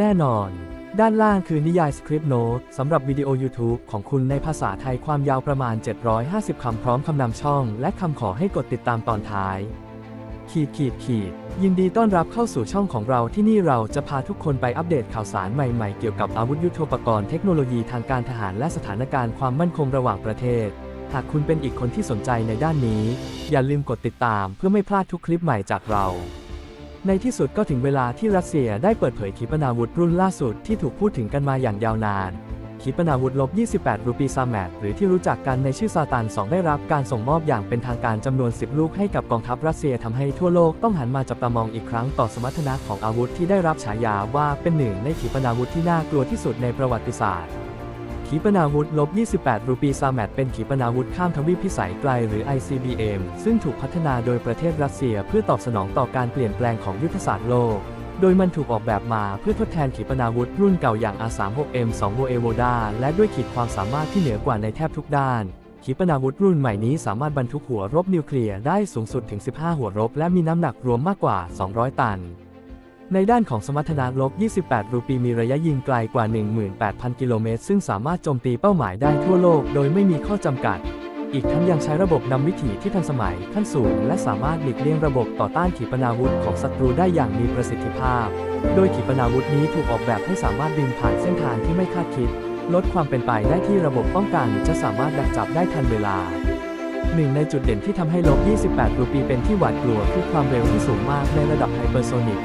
แน่นอน ด้านล่างคือนิยายสคริปต์โน้ตสำหรับวิดีโอ YouTube ของคุณในภาษาไทยความยาวประมาณ 750 คำพร้อมคำนำช่อง และคำขอให้กดติดตามตอนท้าย ขีดขีดขีดยินดีต้อนรับเข้าสู่ช่องของเราที่นี่เราจะพาทุกคนไปอัปเดตข่าวสารใหม่ๆ เกี่ยวกับอาวุธยุทโธปกรณ์เทคโนโลยีทางการทหารและสถานการณ์ความมั่นคงระหว่างประเทศ หากคุณเป็นอีกคนที่สนใจในด้านนี้ อย่าลืมกดติดตามเพื่อไม่พลาดทุกคลิปใหม่จากเรา ในที่สุดก็ถึงเวลาที่รัสเซียได้เปิดเผยขีปนาวุธรุ่นล่าสุดที่ถูกพูดถึงกันมาอย่างยาวนาน ขีปนาวุธลบ 28 รูปีซาแมตหรือที่รู้จักกันในชื่อซาตาน2ได้รับการส่งมอบอย่างเป็นทางการจำนวน 10 ลูกให้กับกองทัพรัสเซียทำให้ทั่วโลกต้องหันมาจับตามองอีกครั้งต่อสมรรถนะของอาวุธที่ได้รับฉายาว่าเป็นหนึ่งในขีปนาวุธที่น่ากลัวที่สุดในประวัติศาสตร์ ขีปนาวุธลบ 28 รูปีซาแมตเป็นขีปนาวุธข้ามทวีปพิสัยไกลหรือ ICBM ซึ่งถูกพัฒนาโดยประเทศรัสเซียเพื่อตอบสนองต่อการเปลี่ยนแปลงของยุทธศาสตร์โลก โดยมันถูกออกแบบมาเพื่อทดแทนขีปนาวุธรุ่นเก่าอย่าง R36M2 Voevoda และด้วยขีดความสามารถที่เหนือกว่าในแทบทุกด้าน ขีปนาวุธรุ่นใหม่นี้สามารถบรรทุกหัวรบนิวเคลียร์ได้สูงสุดถึง 15 หัวรบและมีน้ำหนักรวมมากกว่า 200 ตัน ในด้านของสมรรถนะลบ 28 รูปีมีระยะยิงไกลกว่า 18,000 กิโลเมตร ซึ่งสามารถโจมตีเป้าหมายได้ทั่วโลกโดยไม่มีข้อจำกัด อีกทั้งยังใช้ระบบนำวิถีที่ทันสมัยขั้นสูง และสามารถหลีกเลี่ยงระบบต่อต้านขีปนาวุธของศัตรูได้อย่างมีประสิทธิภาพ โดยขีปนาวุธนี้ถูกออกแบบให้สามารถบินผ่านเส้นทางที่ไม่คาดคิด ลดความเป็นไปได้ที่ระบบป้องกันจะสามารถดักจับได้ทันเวลาหนึ่งในจุดเด่นที่ทำให้ลบ 28 รูปีเป็นที่หวาดกลัวคือความเร็วที่สูงมากในระดับไฮเปอร์โซนิก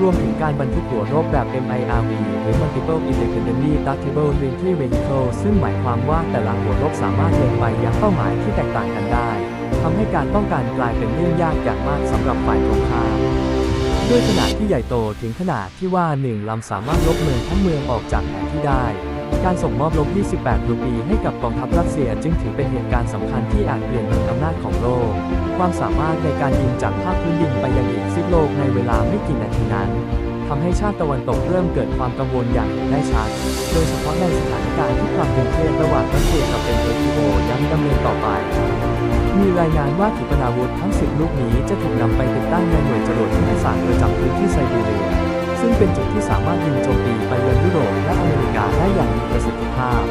รวมถึงการบรรทุกหัวรบแบบ MIRV หรือ Multiple Independently Ductable Reentry Vehicle ซึ่งหมายความว่าแต่ละหัวรบสามารถเดินไปยังเป้าหมายที่แตกต่างกันได้ทำให้การป้องกันกลายเป็นเรื่องยากอย่างมากสำหรับฝ่ายตรงข้ามด้วยขนาดที่ใหญ่โตถึงขนาดที่ว่าหนึ่งลำสามารถลบเมืองทั้งเมืองออกจากแผนที่ได้ การส่งมอบลบ 28 รูปีให้กับกองทัพรัสเซียจึงถือเป็นเหตุการณ์สำคัญที่อาจเปลี่ยนมืออำนาจของโลก ความสามารถในการยิงจากภาคพื้นดินไปยังอีกซีกโลกในเวลาไม่กี่นาทีนั้นทำให้ชาติตะวันตกเริ่มเกิดความกังวลอย่างเห็นได้ชัด โดยเฉพาะในสถานการณ์ที่ความตึงเครียดระหว่างรัสเซียกับเอ็นเอทีโยังดำเนินต่อไป มีรายงานว่าขีปนาวุธทั้ง 10 ลูกนี้จะถูกนำไปติดตั้งในหน่วยจรวดยุทธศาสตร์ประจำพื้นที่ไซบีเรีย ซึ่งเป็นจุดที่สามารถยิงโจมตีไปยังยุโรปและอเมริกาได้อย่างมีประสิทธิภาพ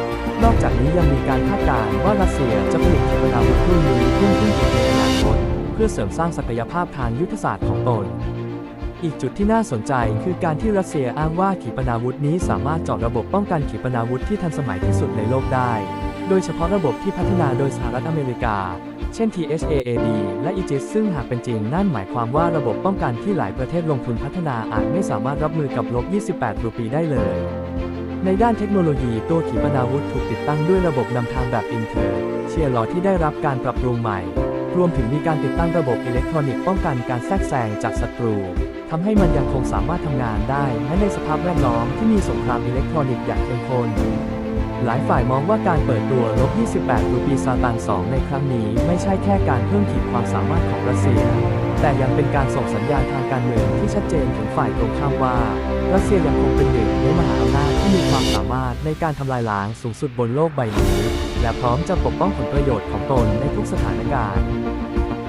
นอกจากนี้ยังมีการคาดการณ์ว่ารัสเซียจะผลิตขีปนาวุธรุ่นนี้เพิ่มขึ้นอีกในอนาคตเพื่อเสริมสร้างศักยภาพทางยุทธศาสตร์ของตน อีกจุดที่น่าสนใจคือการที่รัสเซียอ้างว่าขีปนาวุธนี้สามารถเจาะระบบป้องกันขีปนาวุธที่ทันสมัยที่สุดในโลกได้ โดยเฉพาะระบบที่พัฒนาโดยสหรัฐอเมริกา เช่น THAAD และ EGIS ซึ่งหากเป็นจริงนั่นหมายความว่าระบบป้องกันที่หลายประเทศลงทุนพัฒนาอาจไม่สามารถรับมือกับลบ 28 รูปีได้เลย ในด้านเทคโนโลยีตัวขีปนาวุธถูกติดตั้งด้วยระบบนำทางแบบอินเทอร์เชียร์ลอที่ได้รับการปรับปรุงใหม่ รวมถึงมีการติดตั้งระบบอิเล็กทรอนิกส์ป้องกันการแทรกแซงจากศัตรูทำให้มันยังคงสามารถทำงานได้แม้ในสภาพแวดล้อมที่มีสงครามอิเล็กทรอนิกส์อย่างเข้มข้น หลายฝ่ายมองว่าการเปิดตัวลบ28 รูปีซาตาน 2 ในครั้งนี้ไม่ใช่แค่การเพิ่มขีดความสามารถของรัสเซีย แต่ยังเป็นการส่งสัญญาณทางการเมืองที่ชัดเจนถึงฝ่ายตรงข้ามว่า รัสเซียยังคงเป็นหนึ่งในมหาอำนาจที่มีความสามารถในการทำลายล้างสูงสุดบนโลกใบนี้ และพร้อมจะปกป้องผลประโยชน์ของตนในทุกสถานการณ์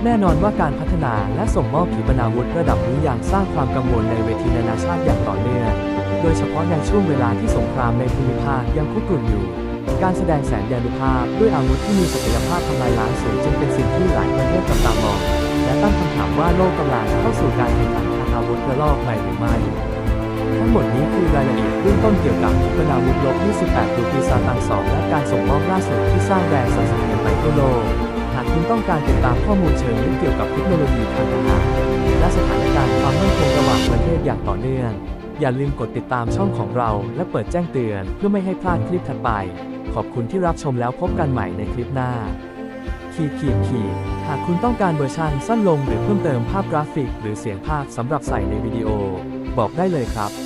แน่นอนว่าการพัฒนาและส่งมอบขีปนาวุธระดับนี้ยังสร้างความกังวลในเวทีนานาชาติอย่างต่อเนื่อง โดยเฉพาะในช่วงเวลาที่สงครามในภูมิภาคยังคุกรุ่นอยู่ การแสดงแสนยานุภาพด้วยอาวุธที่มีศักยภาพทำลายล้างสูงจึงเป็นสิ่งที่หลายประเทศจับตามอง และตั้งคำถามว่าโลกกำลังเข้าสู่การแข่งขันทางอาวุธระลอกใหม่หรือไม่ทั้งหมดนี้คือรายละเอียดเบื้องต้นเกี่ยวกับขีปนาวุธลบ 28รูปีซาตัง2และการส่งมอบล่าสุดที่สร้างแรงสั่นสะเทือนไปทั่วโลก หากคุณต้องการติดตามข้อมูลเชิงลึกเกี่ยวกับเทคโนโลยีทางทหารและสถานการณ์ความมั่นคงระหว่างประเทศอย่างต่อเนื่อง อย่าลืมกดติดตามช่องของเรา และเปิดแจ้งเตือนเพื่อไม่ให้พลาดคลิปถัดไป ขอบคุณที่รับชมแล้วพบกันใหม่ในคลิปหน้าขีดขีดขีดหากคุณต้องการเวอร์ชันสั้นลงหรือเพิ่มเติมภาพกราฟิก หรือเสียงภาคสำหรับใส่ในวิดีโอ บอกได้เลยครับ